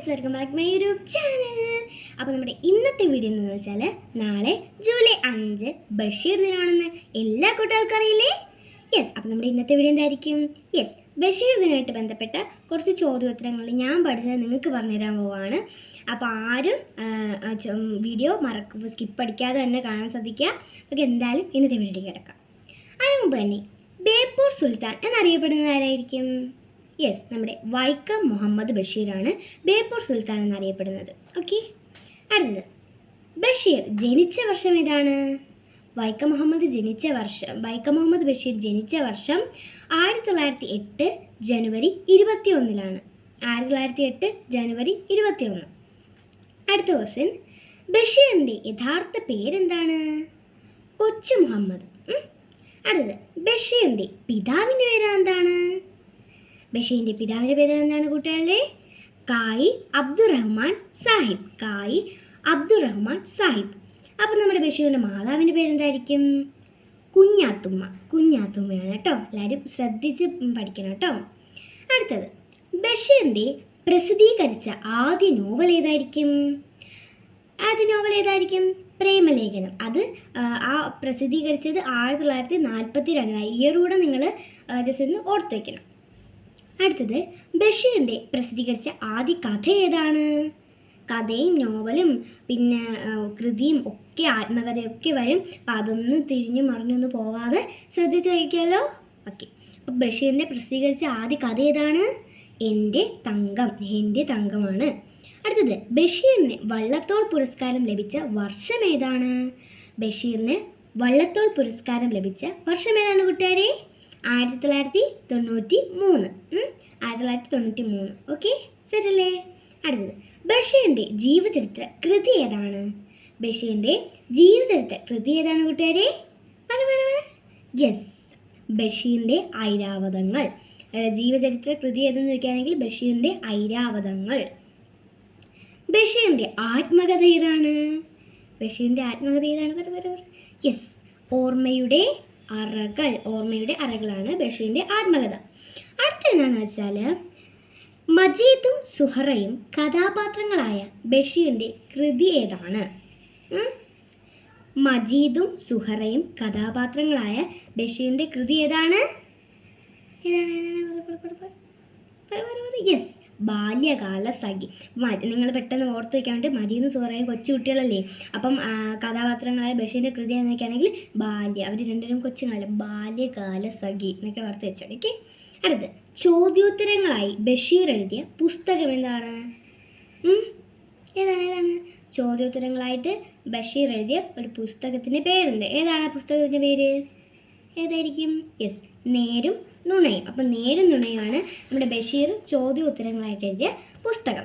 Friends welcome back my YouTube channel അപ്പോൾ നമ്മുടെ ഇന്നത്തെ വീഡിയോ എന്ന് വെച്ചാൽ നാളെ ജൂലൈ അഞ്ച് ബഷീർ ദിനമാണെന്ന് എല്ലാ കൂട്ടുകാർക്കും അറിയില്ലേ? യെസ് അപ്പോൾ നമ്മുടെ ഇന്നത്തെ വീഡിയോ എന്തായിരിക്കും? യെസ് ബഷീർ ദിനമായിട്ട് ബന്ധപ്പെട്ട കുറച്ച് ചോദ്യോത്തരങ്ങൾ ഞാൻ പഠിച്ചത് നിങ്ങൾക്ക് പറഞ്ഞുതരാൻ പോവാണ്. അപ്പോൾ ആരും വീഡിയോ മറക്കും സ്കിപ്പ് അടിക്കാതെ തന്നെ കാണാൻ ശ്രദ്ധിക്കുക. അപ്പോൾ എന്തായാലും ഇന്നത്തെ വീഡിയോയിലേക്ക് കിടക്കാം. അതിനു മുമ്പ് തന്നെ ബേപ്പൂർ സുൽത്താൻ എന്നറിയപ്പെടുന്നത് ആരായിരിക്കും? യെസ് നമ്മുടെ വൈക്കം മുഹമ്മദ് ബഷീറാണ് ബേപ്പൂർ സുൽത്താൻ എന്നറിയപ്പെടുന്നത്. ഓക്കെ അടുത്തത്. ബഷീർ ജനിച്ച വർഷം ഏതാണ്? വൈക്കം മുഹമ്മദ് ജനിച്ച വർഷം വൈക്കം മുഹമ്മദ് ബഷീർ ജനിച്ച വർഷം ആയിരത്തി തൊള്ളായിരത്തി എട്ട് ജനുവരി ഇരുപത്തി ഒന്നിലാണ് ആയിരത്തി തൊള്ളായിരത്തി എട്ട് ജനുവരി ഇരുപത്തി ഒന്ന് അടുത്ത ക്വസ്റ്റ്യൻ ബഷീറിന്റെ യഥാർത്ഥ പേരെന്താണ്? കൊച്ചു മുഹമ്മദ്. അടുത്തത്. ബഷീറിന്റെ പിതാവിന്റെ പേരെന്താണ് ബഷീറിന്റെ പിതാവിന്റെ പേര് എന്താണ് കൂട്ടുകാരെ? കായി അബ്ദുറഹ്മാൻ സാഹിബ്. കായി അബ്ദുറഹ്മാൻ സാഹിബ്. അപ്പോൾ നമ്മുടെ ബഷീറിന്റെ മാതാവിന്റെ പേരെന്തായിരിക്കും കുഞ്ഞാത്തുമ്മ. കുഞ്ഞാത്തുമ്മയാണ് കേട്ടോ. എല്ലാവരും ശ്രദ്ധിച്ച് പഠിക്കണം കേട്ടോ. അടുത്തത്. ബഷീറിന്റെ പ്രസിദ്ധീകരിച്ച ആദ്യ നോവൽ ഏതായിരിക്കും? ആദ്യ നോവൽ ഏതായിരിക്കും? പ്രേമലേഖനം. അത് ആ, പ്രസിദ്ധീകരിച്ചത് ആയിരത്തി തൊള്ളായിരത്തി നാൽപ്പത്തി രണ്ടിലാണ് ഇയറൂടെ നിങ്ങൾ ജസ്റ്റ് ഒന്ന് ഓർത്ത് വയ്ക്കണം അടുത്തത് ബഷീറിന്റെ പ്രസിദ്ധീകരിച്ച ആദ്യ കഥ ഏതാണ്? കഥയും നോവലും പിന്നെ കൃതിയും ഒക്കെ ആത്മകഥയൊക്കെ വരും. അപ്പം അതൊന്ന് തിരിഞ്ഞു മറിഞ്ഞൊന്ന് പോവാതെ ശ്രദ്ധിച്ച് വയ്ക്കാമല്ലോ ഓക്കെ. അപ്പോൾ ബഷീറിന്റെ പ്രസിദ്ധീകരിച്ച ആദ്യ കഥ ഏതാണ്? എന്റെ തങ്കം. എന്റെ തങ്കമാണ്. അടുത്തത് ബഷീറിന് വള്ളത്തോൾ പുരസ്കാരം ലഭിച്ച വർഷം ഏതാണ്? ബഷീറിന് വള്ളത്തോൾ പുരസ്കാരം ലഭിച്ച വർഷം ഏതാണ് കൂട്ടുകാരെ? ആയിരത്തി തൊള്ളായിരത്തി തൊണ്ണൂറ്റി മൂന്ന്? ആയിരത്തി തൊള്ളായിരത്തി തൊണ്ണൂറ്റി മൂന്ന് ഓക്കെ ശരിയല്ലേ അടുത്തത്. ബഷീറിന്റെ ജീവചരിത്ര കൃതി ഏതാണ്? ബഷീറിന്റെ ജീവചരിത്ര കൃതി ഏതാണ് കൂട്ടുകാരെ? പറ പറ യെസ് ബഷീറിന്റെ ഐരാവതങ്ങൾ. ജീവചരിത്ര കൃതി ഏതെന്ന് ചോദിക്കുകയാണെങ്കിൽ ബഷീറിന്റെ ഐരാവതങ്ങൾ. ബഷീറിന്റെ ആത്മകഥ ഏതാണ്? ബഷീറിന്റെ ആത്മകഥ ഏതാണ്? യെസ് ഓർമ്മയുടെ അറകൾ ഓർമ്മയുടെ അറകളാണ് ബഷീറിന്റെ ആത്മകഥ. അടുത്ത എന്താണെന്ന് വെച്ചാൽ മജീദും സുഹറയും കഥാപാത്രങ്ങളായ ബഷീറിന്റെ കൃതി ഏതാണ്? മജീദും സുഹറയും കഥാപാത്രങ്ങളായ ബഷീറിന്റെ കൃതി ഏതാണ്? യെസ് ബാല്യകാല സഖി. നിങ്ങൾ പെട്ടെന്ന് ഓർത്ത് വയ്ക്കാൻ വേണ്ടി മജീദ് സുഹറയും കൊച്ചു കുട്ടികളല്ലേ? അപ്പം കഥാപാത്രങ്ങളായ ബഷീറിന്റെ കൃതി എന്ന് ആണെങ്കിൽ ബാല്യ അവർ രണ്ടുപേരും കൊച്ചുങ്ങളെ ബാല്യകാല സഖി എന്നൊക്കെ ഓർത്ത് വെച്ചാൽ ഓക്കെ? അടുത്ത് ചോദ്യോത്തരങ്ങളായി ബഷീർ എഴുതിയ പുസ്തകം എന്താണ്? ഏതാണ് ഏതാണ്? ചോദ്യോത്തരങ്ങളായിട്ട് ബഷീർ എഴുതിയ ഒരു പുസ്തകത്തിന്റെ പേരുണ്ട്. ഏതാണ് ആ പുസ്തകത്തിന്റെ പേര്? ഏതായിരിക്കും? യെസ്. നേരും നുണയും. അപ്പം നേരും നുണയുമാണ് നമ്മുടെ ബഷീർ ചോദ്യോത്തരങ്ങളായിട്ട് എഴുതിയ പുസ്തകം.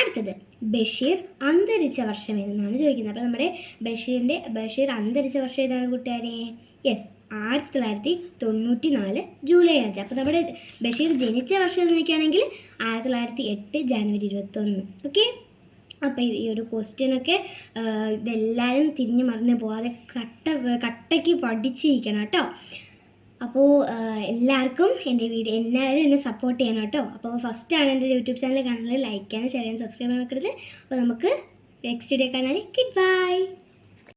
അടുത്തത് ബഷീർ അന്തരിച്ച വർഷം എന്നാണ് ചോദിക്കുന്നത്. അപ്പോൾ നമ്മുടെ ബഷീറിന്റെ ബഷീർ അന്തരിച്ച വർഷം ഏതാണ് കൂട്ടുകാരെ? യെസ് ആയിരത്തി തൊള്ളായിരത്തി തൊണ്ണൂറ്റി നാല് ജൂലൈ അഞ്ച്. അപ്പോൾ നമ്മുടെ ബഷീർ ജനിച്ച വർഷം എന്ന് നോക്കുകയാണെങ്കിൽ ആയിരത്തി തൊള്ളായിരത്തി എട്ട് ജാനുവരി ഇരുപത്തൊന്ന്. ഓക്കെ? അപ്പോൾ ഈ ഒരു ക്വസ്റ്റ്യനൊക്കെ ഇതെല്ലാവരും തിരിഞ്ഞ് മറന്ന് പോകാതെ കട്ട കട്ടയ്ക്ക് പഠിച്ചിരിക്കണം കേട്ടോ. അപ്പോൾ എല്ലാവർക്കും എന്റെ വീഡിയോ എല്ലാവരും എന്നെ സപ്പോർട്ട് ചെയ്യണം കേട്ടോ. അപ്പോൾ ഫസ്റ്റാണ് എന്റെ യൂട്യൂബ് ചാനൽ കാണുന്നത്. ലൈക്ക് ചെയ്യാനും ഷെയർ ചെയ്യാനും സബ്സ്ക്രൈബ് ചെയ്യാൻ വെക്കരുത് അപ്പോൾ നമുക്ക് നെക്സ്റ്റ് വീഡിയോ കാണാൻ. Good bye